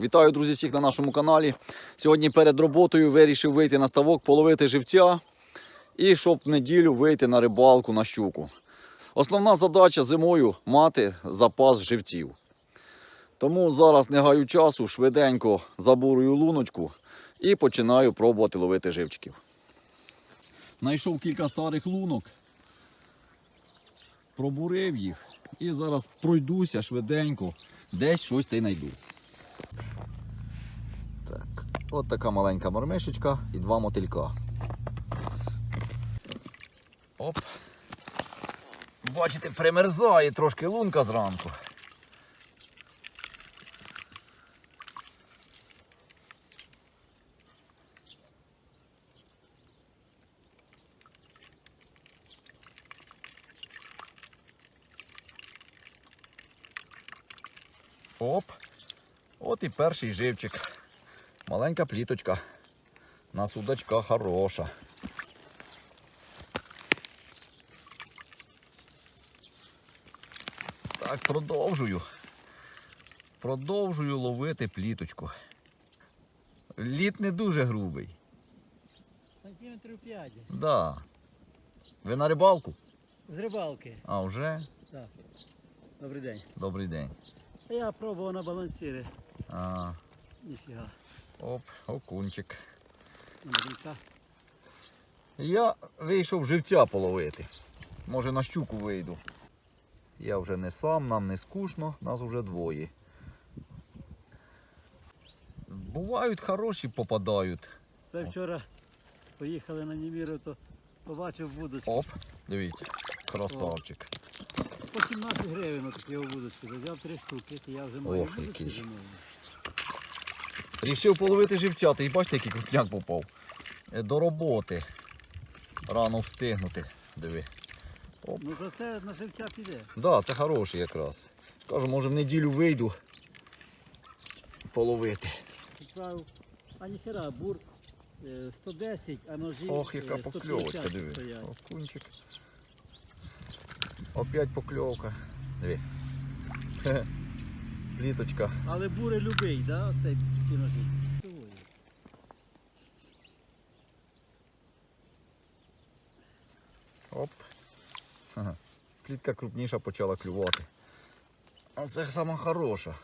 Вітаю, друзі, всіх на нашому каналі. Сьогодні перед роботою вирішив вийти на ставок, половити живця і щоб в неділю вийти на рибалку на щуку. Основна задача зимою мати запас живців. Тому зараз не гаю часу, швиденько забурую луночку і починаю пробувати ловити живчиків. Знайшов кілька старих лунок, пробурив їх і зараз пройдуся швиденько, десь щось й знайду. От така маленька мормишечка і два мотилька. Оп. Бачите, примерзає трошки лунка зранку. Оп. От і перший живчик. Маленька пліточка. На судачка хороша. Так, продовжую. Продовжую ловити пліточку. Лід не дуже грубий. Сантиметрів 5 десь. Да. Ви на рибалку? З рибалки. А вже? Так. Добрий день. Добрий день. Я пробував на балансири. А, Ніфіга. Оп, окунчик. Я вийшов живця половити. Може на щуку вийду. Я вже не сам, нам не скучно, нас вже двоє. Бувають хороші попадають. Це вчора поїхали на Німіру, то побачив вудочку. Оп, дивіться, красавчик. По 17 гривень такі вудочки. Взяв три штуки, то я вже маю Ох, який. Рішив половити живця, ти бачите, який крупняк попав. Е, До роботи. Рано встигнути. Диви. Ну то це на живця піде. Так, да, це хороший якраз. Кажу, може в неділю вийду половити. А ніхера, бур е, 110, а ножі Ох, яка е, покльовочка, диви. стоять. Окунчик. Опять покльовка. Диви. Пліточка. Але бури любий, да, цей ці ножі. Оп. Ага. Плітка крупніша почала клювати. А це сама хороша.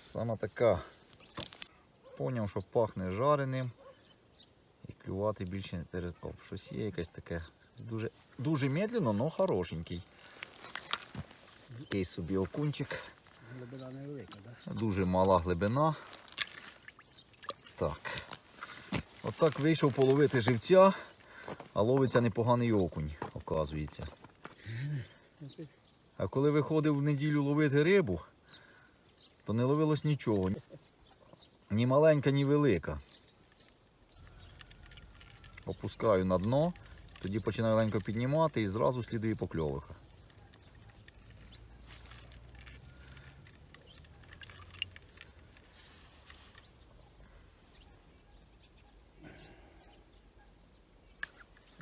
Сама така. Поняв, що пахне жареним. І клювати більше не перед. Оп, щось є якесь таке. Дуже, дуже медленно, але хорошенький. Такий собі окунчик. Глибина невелика, да? Дуже мала глибина. Так. Отак вийшов половити живця, а ловиться непоганий окунь, оказується. А коли виходив в неділю ловити рибу, то не ловилось нічого. Ні маленька, ні велика. Опускаю на дно, тоді починаю ленько піднімати і зразу слідує покльовика.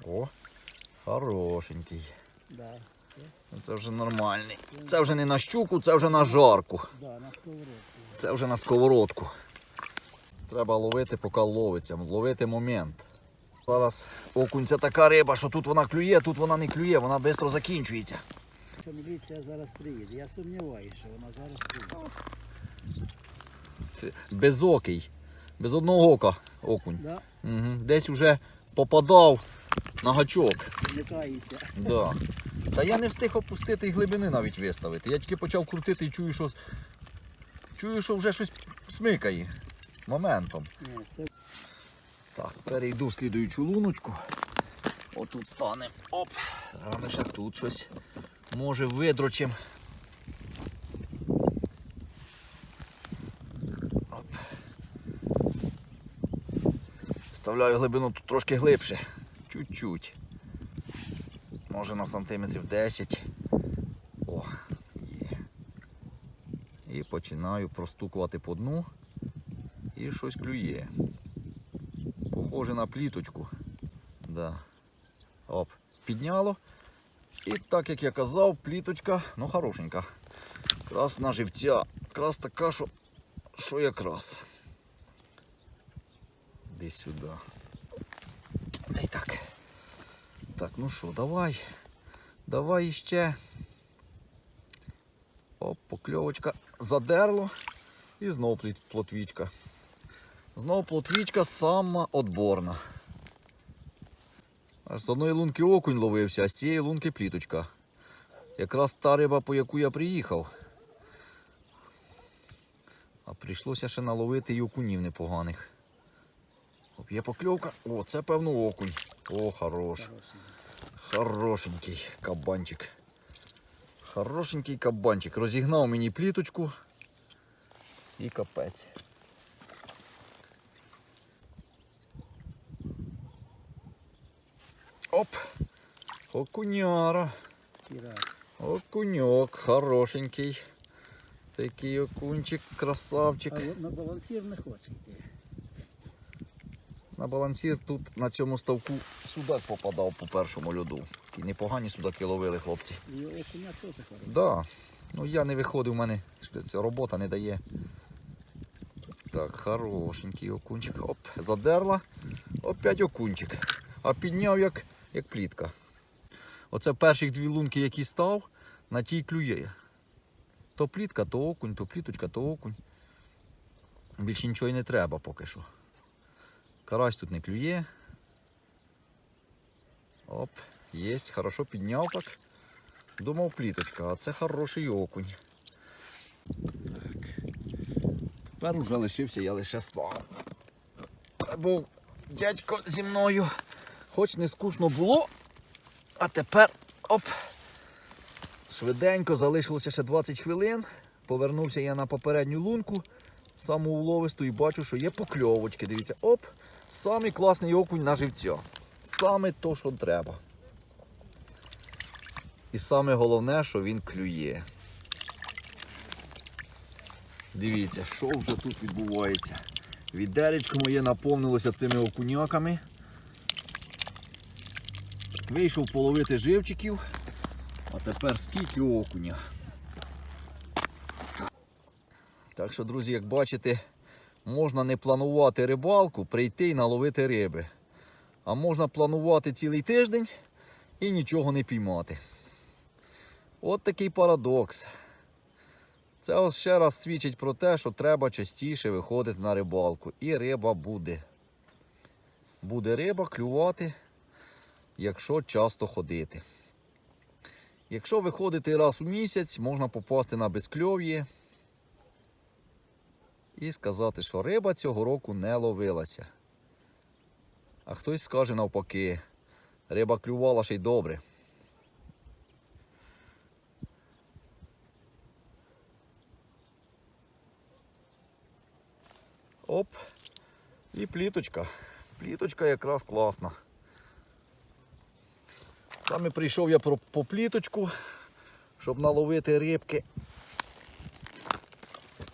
О, хорошенький. Да. Це вже нормальний. Це вже не на щуку, це вже на жарку. Да, на сковородку. Це вже на сковородку. Треба ловити, поки ловиться. Ловити момент. Зараз окунь це така риба, що тут вона клює, тут вона не клює, вона швидко закінчується. Міліція зараз приїде. Я сумніваюся, що вона зараз приїде. Це безокий. Без одного ока окунь. Да, Угу. Десь вже попадав на гачок. Да. Та я не встиг опустити і глибини навіть виставити. Я тільки почав крутити і чую, що чую, що вже щось смикає моментом. Ні, це Так, перейду в слідуючу луночку. Отут стане. Оп. Ми ще тут щось. Може видрочим. Оп. Вставляю глибину тут трошки глибше. Чуть-чуть. Може на сантиметрів 10. О, є. І починаю простукувати по дну. І щось клює. Похоже на пліточку. Да. Оп, підняло. І так як я казав, пліточка, ну хорошенька. Якраз на живця. Якраз така, що що якраз. Десь сюди. Та так. Так, ну що, давай. Давай іще. Оп, покльовочка задерло. І знов плотвічка. Знов плотвічка сама отборна. Аж з одної лунки окунь ловився, а з цієї лунки пліточка. Якраз та риба, по яку я приїхав. А прийшлося ще наловити й окунів непоганих. Оп, є покльовка. О, це певно окунь. О, хорош. Хорошенький кабанчик. Хорошенький кабанчик. Розігнав мені пліточку і капець. Оп! Окуняра. Окуньок, хорошенький. Такий окунчик, красавчик. А на балансір не хоче. На балансір тут на цьому ставку судак попадав по першому льоду. І непогані судаки ловили хлопці. І окуня теж хороший. Да. Ну я не виходив, у мене робота не дає. Так, хорошенький окунчик. Оп, задерла. Опять окунчик. А підняв як, як плітка. Оце перших дві лунки, які став, на тій клює. То плітка, то окунь, то пліточка, то окунь. Більше нічого й не треба поки що. Карась тут не клює. Оп, єсть, хорошо підняв так. Думав пліточка, а це хороший окунь. Так. Тепер уже лишився я лише сам. Був дядько зі мною. Хоч не скучно було. А тепер оп. Швиденько залишилося ще 20 хвилин. Повернувся я на попередню лунку, саму уловисту, і бачу, що є покльовочки. Дивіться, оп, самий класний окунь на живця. Саме то, що треба. І саме головне, що він клює. Дивіться, що вже тут відбувається. Відеречко моє наповнилося цими окуняками. Вийшов половити живчиків, а тепер скільки окуня. Так що, друзі, як бачите, можна не планувати рибалку, прийти і наловити риби. А можна планувати цілий тиждень і нічого не піймати. От такий парадокс. Це ось ще раз свідчить про те, що треба частіше виходити на рибалку. І риба буде. Буде риба клювати, якщо часто ходити. Якщо виходити раз у місяць, можна попасти на безкльов'ї і сказати, що риба цього року не ловилася. А хтось скаже навпаки, риба клювала ще й добре. Оп. І пліточка. Пліточка якраз класна. Саме прийшов я по пліточку, щоб наловити рибки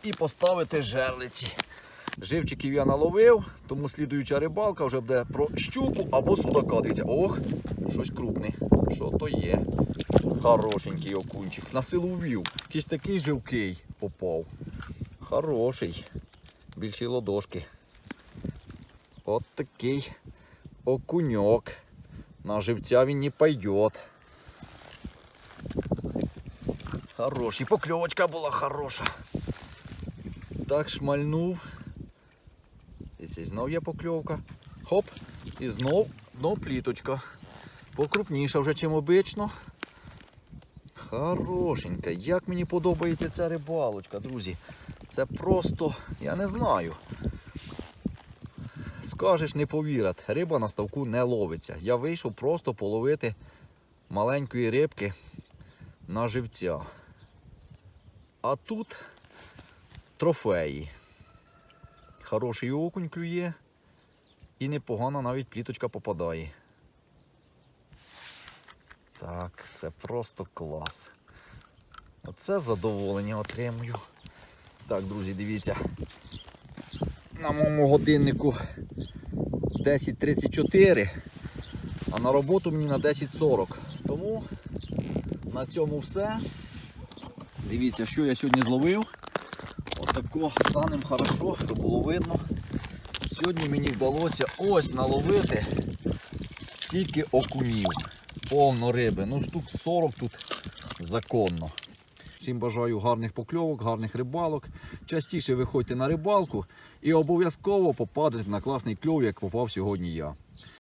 і поставити жерлиці. Живчиків я наловив, тому слідуюча рибалка вже буде про щуку або судака. Дивіться, ох, щось крупне. Що то є? Хорошенький окунчик. На силу ввів. Якийсь такий живкий попав. Хороший. Більші ладошки. От такий окуньок. На живця він не пойдет. Хороший. Покльовочка була хороша. Так шмальнув. І це знов є покльовка. Хоп. І знов, знов пліточка. Покрупніша вже, чим обично. Хорошенька. Як мені подобається ця рибалочка, друзі. Це просто, я не знаю. Скажеш, не повірять, риба на ставку не ловиться. Я вийшов просто половити маленької рибки на живця. А тут трофеї. Хороший окунь клює і непогано навіть пліточка попадає. Так, це просто клас. Оце задоволення отримую. Так, друзі, дивіться. На моєму годиннику 10.34, а на роботу мені на 10.40. Тому на цьому все. Дивіться, що я сьогодні зловив. Отаку станемо хорошо, щоб було видно. Сьогодні мені вдалося ось наловити стільки окунів. Повно риби. Ну штук 40 тут законно. Всім бажаю гарних покльовок, гарних рибалок. Частіше виходьте на рибалку і обов'язково попадете на класний кльов, як попав сьогодні я.